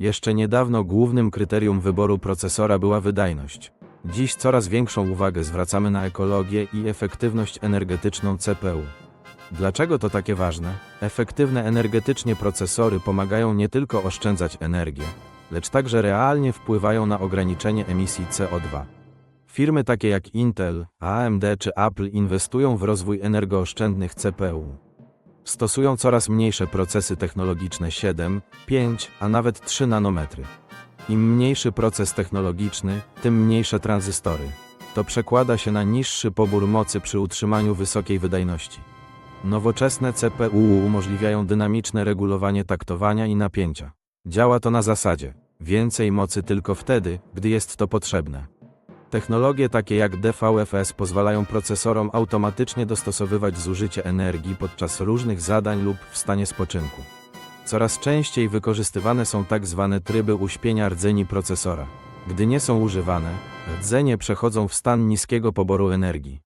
Jeszcze niedawno głównym kryterium wyboru procesora była wydajność. Dziś coraz większą uwagę zwracamy na ekologię i efektywność energetyczną CPU. Dlaczego to takie ważne? Efektywne energetycznie procesory pomagają nie tylko oszczędzać energię, lecz także realnie wpływają na ograniczenie emisji CO2. Firmy takie jak Intel, AMD czy Apple inwestują w rozwój energooszczędnych CPU. Stosują coraz mniejsze procesy technologiczne 7, 5, a nawet 3 nanometry. Im mniejszy proces technologiczny, tym mniejsze tranzystory. To przekłada się na niższy pobór mocy przy utrzymaniu wysokiej wydajności. Nowoczesne CPU umożliwiają dynamiczne regulowanie taktowania i napięcia. Działa to na zasadzie więcej mocy tylko wtedy, gdy jest to potrzebne. Technologie takie jak DVFS pozwalają procesorom automatycznie dostosowywać zużycie energii podczas różnych zadań lub w stanie spoczynku. Coraz częściej wykorzystywane są tak zwane tryby uśpienia rdzeni procesora. Gdy nie są używane, rdzenie przechodzą w stan niskiego poboru energii.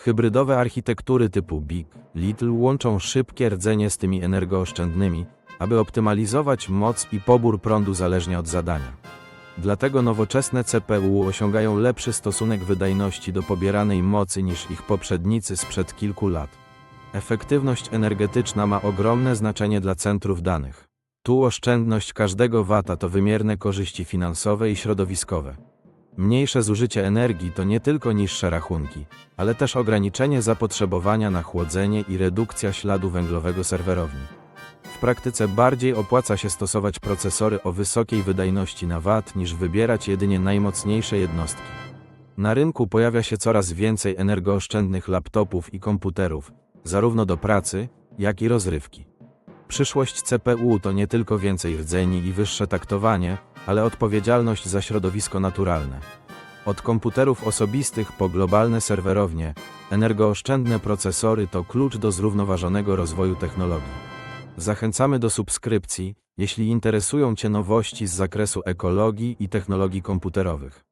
Hybrydowe architektury typu Big, Little łączą szybkie rdzenie z tymi energooszczędnymi, aby optymalizować moc i pobór prądu zależnie od zadania. Dlatego nowoczesne CPU osiągają lepszy stosunek wydajności do pobieranej mocy niż ich poprzednicy sprzed kilku lat. Efektywność energetyczna ma ogromne znaczenie dla centrów danych. Tu oszczędność każdego wata to wymierne korzyści finansowe i środowiskowe. Mniejsze zużycie energii to nie tylko niższe rachunki, ale też ograniczenie zapotrzebowania na chłodzenie i redukcja śladu węglowego serwerowni. W praktyce bardziej opłaca się stosować procesory o wysokiej wydajności na wat niż wybierać jedynie najmocniejsze jednostki. Na rynku pojawia się coraz więcej energooszczędnych laptopów i komputerów, zarówno do pracy, jak i rozrywki. Przyszłość CPU to nie tylko więcej rdzeni i wyższe taktowanie, ale odpowiedzialność za środowisko naturalne. Od komputerów osobistych po globalne serwerownie, energooszczędne procesory to klucz do zrównoważonego rozwoju technologii. Zachęcamy do subskrypcji, jeśli interesują Cię nowości z zakresu ekologii i technologii komputerowych.